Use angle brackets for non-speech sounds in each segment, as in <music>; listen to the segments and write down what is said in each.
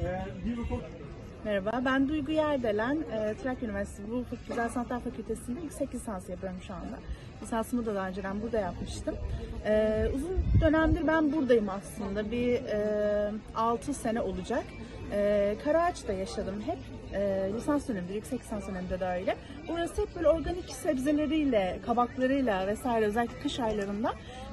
Ee, bir hukuk Merhaba, ben Duygu Yerdelen. E, Trakya Üniversitesi Hukuk Güzel Sanatlar Fakültesi'nde yüksek lisans yapıyorum şu anda. Lisansımı da daha önceden burada yapmıştım. E, uzun dönemdir ben buradayım aslında. Bir e, 6 sene olacak. E, Karaağaç'ta yaşadım hep. Lisans döneminde, yüksek lisans döneminde de öyle. Burası hep böyle organik sebzeleriyle, kabaklarıyla vesaire özellikle kış aylarında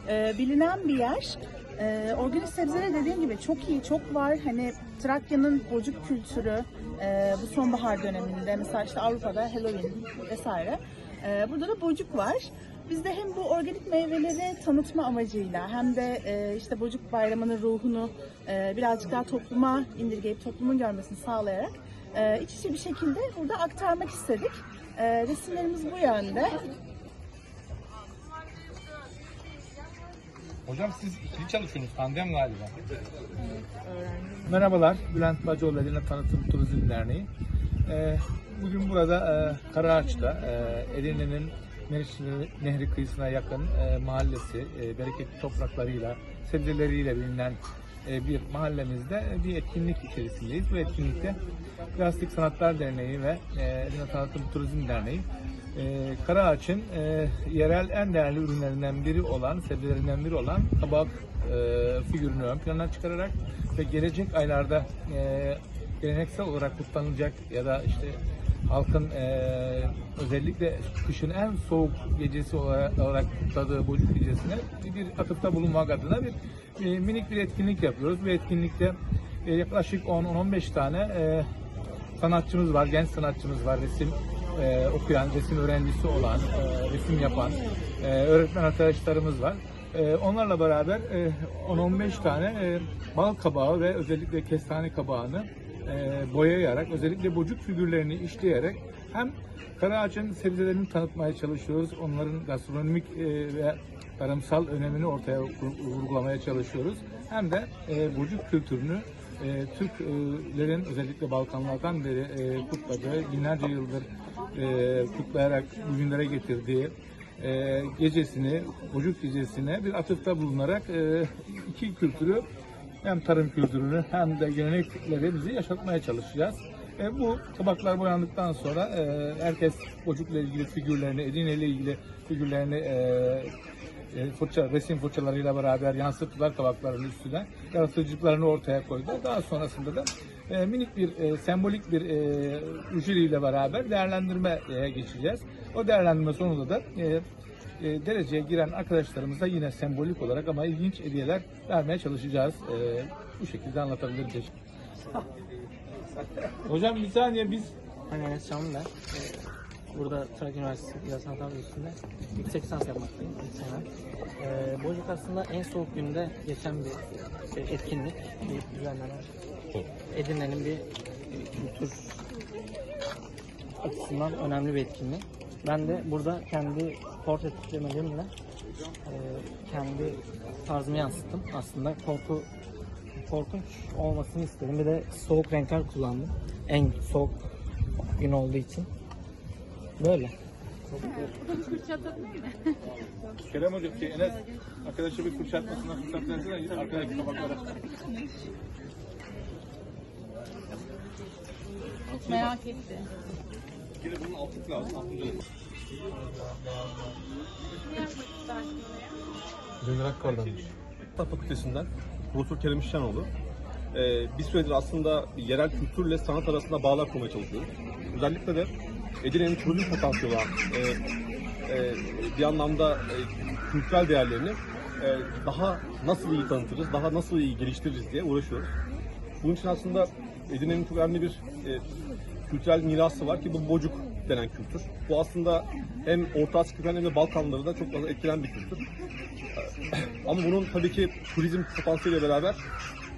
e, bilinen bir yer. Ee, organik sebzeler dediğim gibi çok iyi, çok var. Hani Trakya'nın bocuk kültürü e, bu sonbahar döneminde mesela işte Avrupa'da Halloween vesaire. Ee, burada da bocuk var. Biz de hem bu organik meyveleri tanıtma amacıyla hem de e, işte bocuk bayramının ruhunu e, birazcık daha topluma indirgeyip toplumun görmesini sağlayarak e, iç içe bir şekilde burada aktarmak istedik. E, resimlerimiz bu yönde. Hocam siz ikili çalışıyorsunuz. Tandem galiba. Merhabalar, Bülent Bacıoğlu Edirne Tanıtım Turizm Derneği. Ee, bugün burada e, Karaağaç'ta e, Edirne'nin Meriç Nehri kıyısına yakın e, mahallesi, e, bereketli topraklarıyla, sebzeleriyle bilinen bir mahallemizde bir etkinlik içerisindeyiz. Bu etkinlikte Plastik Sanatlar Derneği ve e, Edirne Tanıtım Turizm Derneği e, Karaağaç'ın e, yerel en değerli ürünlerinden biri olan, sebzelerinden biri olan kabak e, figürünü ön plana çıkararak ve gelecek aylarda e, geleneksel olarak kutlanılacak ya da işte halkın e, özellikle kışın en soğuk gecesi olarak, olarak kutladığı Gecesi'ne bir atıfta bulunmak adına bir e, minik bir etkinlik yapıyoruz. Bu etkinlikte e, yaklaşık 10-15 tane e, sanatçımız var, genç sanatçımız var, resim e, okuyan, resim öğrencisi olan, e, resim yapan e, öğretmen arkadaşlarımız var. E, onlarla beraber e, 10-15 tane e, bal kabağı ve özellikle kestane kabağını e, boyayarak, özellikle bocuk figürlerini işleyerek hem Karaağaç'ın sebzelerini tanıtmaya çalışıyoruz. Onların gastronomik e, ve tarımsal önemini ortaya vur- vurgulamaya çalışıyoruz. Hem de e, bocuk kültürünü e, Türklerin özellikle Balkanlardan beri e, kutladığı, binlerce yıldır e, kutlayarak bugünlere getirdiği e, gecesini, Bocuk gecesine bir atıfta bulunarak iki kültürü hem tarım kültürünü hem de geleneklerimizi yaşatmaya çalışacağız. E, bu tabaklar boyandıktan sonra e, herkes Bocuk'la ilgili figürlerini, Edirne ile ilgili figürlerini e, e, fırça, resim fırçalarıyla beraber yansıttılar tabakların üstüne. Yaratıcılıklarını ortaya koydular. Daha sonrasında da e, minik bir e, sembolik bir e, jüriyle beraber değerlendirmeye geçeceğiz. O değerlendirme sonunda da e, e, dereceye giren arkadaşlarımıza yine sembolik olarak ama ilginç hediyeler vermeye çalışacağız. E, bu şekilde anlatabilirim. Hocam bir saniye biz Canlı ben. Ee, Burada Trakya Üniversitesi Güzel Sanatlar Üniversitesi'nde yüksek lisans yapmaktayım ilk sene. Ee, Bocuk aslında en soğuk günde geçen bir şey, etkinlik, bir düzenlenen. Edirne'nin bir bir kültür açısından önemli bir etkinlik. Ben de burada kendi portre tiplemelerimle e, kendi tarzımı yansıttım. Aslında korku korkunç olmasını istedim. Bir de soğuk renkler kullandım. En soğuk gün olduğu için. Böyle. Kerem Hocam, şey, Enes arkadaşa bir fırça atmasına fırsat versene. Arkadaki tabaklara. Merak etti. Kere bunun altı lazım. Altı lazım. Dünür Akkar'dan. Fakültesinden Profesör Kerem İşcanoğlu. Ee, bir süredir aslında yerel kültürle sanat arasında bağlar kurmaya çalışıyoruz. Özellikle de Edirne'nin turizm potansiyeli olan e, e, bir anlamda e, kültürel değerlerini e, daha nasıl iyi tanıtırız, daha nasıl iyi geliştiririz diye uğraşıyoruz. Bunun için aslında Edirne'nin çok önemli bir e, kültürel mirası var ki bu bocuk denen kültür. Bu aslında hem Orta Asya hem de Balkanları da çok fazla etkilen bir kültür. <clears throat> Ama bunun tabii ki turizm potansiyeliyle beraber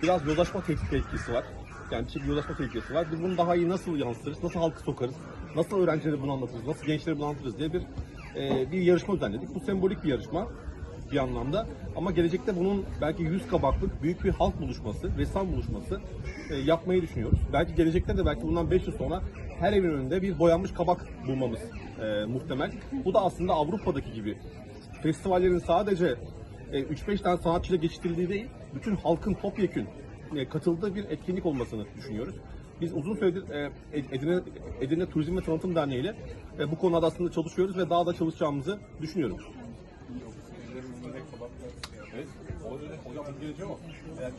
biraz yozlaşma tehdit etkisi var. Yani bir yozlaşma tehlikesi var. Biz bunu daha iyi nasıl yansıtırız, nasıl halkı sokarız, nasıl öğrencilere bunu anlatırız, nasıl gençlere bunu anlatırız diye bir e, bir yarışma düzenledik. Bu sembolik bir yarışma bir anlamda. Ama gelecekte bunun belki yüz kabaklık büyük bir halk buluşması, ressam buluşması e, yapmayı düşünüyoruz. Belki gelecekte de belki bundan 5 yıl sonra her evin önünde bir boyanmış kabak bulmamız e, muhtemel. Bu da aslında Avrupa'daki gibi festivallerin sadece e, 3-5 tane sanatçıyla geçiştirildiği değil, bütün halkın topyekün e, katıldığı bir etkinlik olmasını düşünüyoruz. Biz uzun süredir e, Edirne, Edirne Turizm ve Tanıtım Derneği ile e, bu konuda aslında çalışıyoruz ve daha da çalışacağımızı düşünüyorum. Evet. Hocam bu gelecek ama eğer